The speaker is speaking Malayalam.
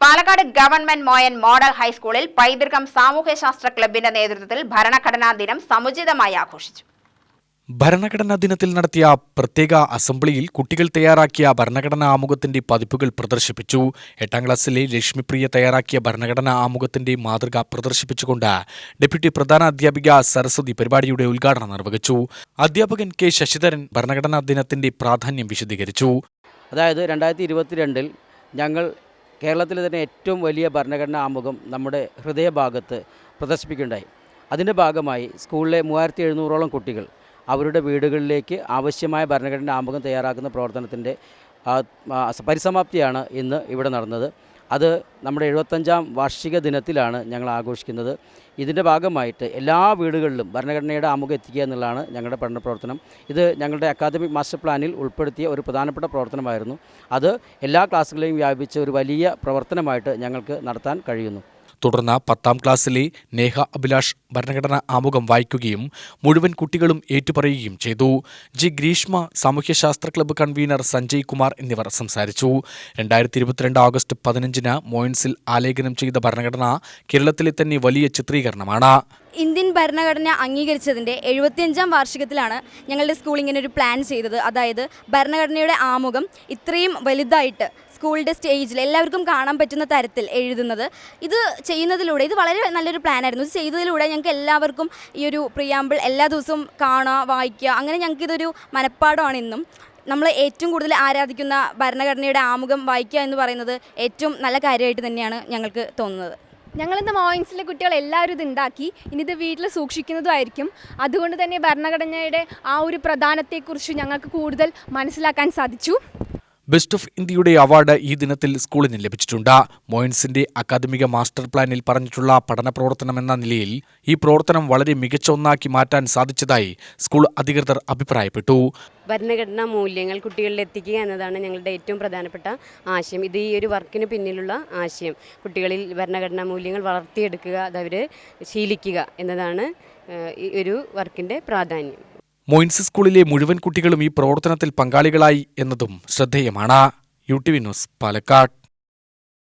പാലക്കാട് ഗവൺമെന്റ് മോയൻ മോഡൽ ഹൈസ്കൂളിൽ പൈതൃകം സാമൂഹ്യശാസ്ത്ര ക്ലബിന്റെ നേതൃത്വത്തിൽ ഭരണഘടനാ ദിനം സമുചിതമായി ആഘോഷിച്ചു. ഭരണഘടനാ ദിനത്തിൽ നടത്തിയ പ്രത്യേക അസംബ്ലിയിൽ കുട്ടികൾ തയ്യാറാക്കിയ ഭരണഘടനാ ആമുഖത്തിന്റെ പതിപ്പുകൾ പ്രദർശിപ്പിച്ചു. എട്ടാം ക്ലാസ്സിലെ ലക്ഷ്മിപ്രിയ തയ്യാറാക്കിയ ഭരണഘടനാ ആമുഖത്തിന്റെ മാതൃക പ്രദർശിപ്പിച്ചുകൊണ്ട് ഡെപ്യൂട്ടി പ്രധാന അധ്യാപിക സരസ്വതി പരിപാടിയുടെ ഉദ്ഘാടനം നിർവഹിച്ചു. അധ്യാപകൻ കെ ശശിധരൻ ഭരണഘടനാ ദിനത്തിന്റെ പ്രാധാന്യം വിശദീകരിച്ചു. അതായത് രണ്ടായിരത്തി ഇരുപത്തിരണ്ടിൽ ഞങ്ങൾ കേരളത്തിലെ തന്നെ ഏറ്റവും വലിയ ഭരണഘടനാ ആമുഖം നമ്മുടെ ഹൃദയഭാഗത്ത് പ്രദർശിപ്പിക്കുകയുണ്ടായി. അതിന്റെ ഭാഗമായി സ്കൂളിലെ മൂവായിരത്തി എഴുന്നൂറോളം കുട്ടികൾ അവരുടെ വീടുകളിലേക്ക് ആവശ്യമായ ഭരണഘടനാ ആമുഖം തയ്യാറാക്കുന്ന പ്രവർത്തനത്തിന്റെ പരിസമാപ്തിയാണ് ഇന്ന് ഇവിടെ നടന്നത്. അത് നമ്മുടെ എഴുപത്തഞ്ചാം വാർഷിക ദിനത്തിലാണ് ഞങ്ങൾ ആഘോഷിക്കുന്നത്. ഇതിന്റെ ഭാഗമായിട്ട് എല്ലാ വീടുകളിലും ഭരണഘടനയുടെ ആമുഖം എത്തിക്കുക എന്നുള്ളതാണ് ഞങ്ങളുടെ പഠന പ്രവർത്തനം. ഇത് ഞങ്ങളുടെ അക്കാദമിക് മാസ്റ്റർ പ്ലാനിൽ ഉൾപ്പെടുത്തിയ ഒരു പ്രധാനപ്പെട്ട പ്രവർത്തനമായിരുന്നു. അത് എല്ലാ ക്ലാസ്സുകളെയും വ്യാപിച്ച ഒരു വലിയ പ്രവർത്തനമായിട്ട് ഞങ്ങൾക്ക് നടത്താൻ കഴിയുന്നു. തുടർന്ന് പത്താം ക്ലാസ്സിലെ നേഹ അഭിലാഷ് ഭരണഘടനാ ആമുഖം വായിക്കുകയും മുഴുവൻ കുട്ടികളും ഏറ്റുപറയുകയും ചെയ്തു. ജി. ഗ്രീഷ്മ സാമൂഹ്യശാസ്ത്ര ക്ലബ്ബ് കൺവീനർ സഞ്ജയ് കുമാർ എന്നിവർ സംസാരിച്ചു. രണ്ടായിരത്തി ഇരുപത്തിരണ്ട് ഓഗസ്റ്റ് പതിനഞ്ചിന് മോയിൻസിൽ ആലേഖനം ചെയ്ത ഭരണഘടന കേരളത്തിലെ തന്നെ വലിയ ചിത്രീകരണമാണ്. ഇന്ത്യൻ ഭരണഘടന അംഗീകരിച്ചതിന്റെ എഴുപത്തിയഞ്ചാം വാർഷികത്തിലാണ് ഞങ്ങളുടെ സ്കൂൾ ഇങ്ങനെ ഒരു പ്ലാൻ ചെയ്തത്. അതായത് ഭരണഘടനയുടെ ആമുഖം ഇത്രയും വലുതായിട്ട് സ്കൂളിന്റെ സ്റ്റേജിൽ എല്ലാവർക്കും കാണാൻ പറ്റുന്ന തരത്തിൽ എഴുതുന്നത്. ഇത് ചെയ്യുന്നതിലൂടെ ഇത് വളരെ നല്ലൊരു പ്ലാനായിരുന്നു. ഇത് ചെയ്തതിലൂടെ ഞങ്ങൾക്ക് എല്ലാവർക്കും ഈ ഒരു പ്രിയാമ്പിൾ എല്ലാ ദിവസവും കാണുക വായിക്കുക അങ്ങനെ ഞങ്ങൾക്ക് ഇതൊരു മനഃപ്പാടമാണ് ഇന്നും. നമ്മൾ ഏറ്റവും കൂടുതൽ ആരാധിക്കുന്ന ഭരണഘടനയുടെ ആമുഖം വായിക്കുക എന്ന് പറയുന്നത് ഏറ്റവും നല്ല കാര്യമായിട്ട് തന്നെയാണ് ഞങ്ങൾക്ക് തോന്നുന്നത്. ഞങ്ങളിന്ന് മോയിൻസിലെ കുട്ടികൾ എല്ലാവരും ഇത് ഉണ്ടാക്കി. ഇനി ഇത് വീട്ടിൽ സൂക്ഷിക്കുന്നതുമായിരിക്കും അതുകൊണ്ട് തന്നെ ഭരണഘടനയുടെ ആ ഒരു പ്രധാനത്തെക്കുറിച്ച് ഞങ്ങൾക്ക് കൂടുതൽ മനസ്സിലാക്കാൻ സാധിച്ചു. ബെസ്റ്റ് ഓഫ് ഇന്ത്യയുടെ അവാർഡ് ഈ ദിനത്തിൽ സ്കൂളിന് ലഭിച്ചിട്ടുണ്ട്. മോയിൻസിന്റെ അക്കാദമിക മാസ്റ്റർ പ്ലാനിൽ പറഞ്ഞിട്ടുള്ള പഠന പ്രവർത്തനം എന്ന നിലയിൽ ഈ പ്രവർത്തനം വളരെ മികച്ച ഒന്നാക്കി മാറ്റാൻ സാധിച്ചതായി സ്കൂൾ അധികൃതർ അഭിപ്രായപ്പെട്ടു. ഭരണഘടനാ മൂല്യങ്ങൾ കുട്ടികളിൽ എത്തിക്കുക എന്നതാണ് ഞങ്ങളുടെ ഏറ്റവും പ്രധാനപ്പെട്ട ആശയം. ഇത് ഈ ഒരു വർക്കിന് പിന്നിലുള്ള ആശയം. കുട്ടികളിൽ ഭരണഘടനാ മൂല്യങ്ങൾ വളർത്തിയെടുക്കുക അതവർ ശീലിക്കുക എന്നതാണ് ഈ ഒരു വർക്കിന്റെ പ്രാധാന്യം. മോയിൻസ് സ്കൂളിലെ മുഴുവൻ കുട്ടികളും ഈ പ്രവർത്തനത്തിൽ പങ്കാളികളായി എന്നതും ശ്രദ്ധേയമാണ്. U T V news Palakkad.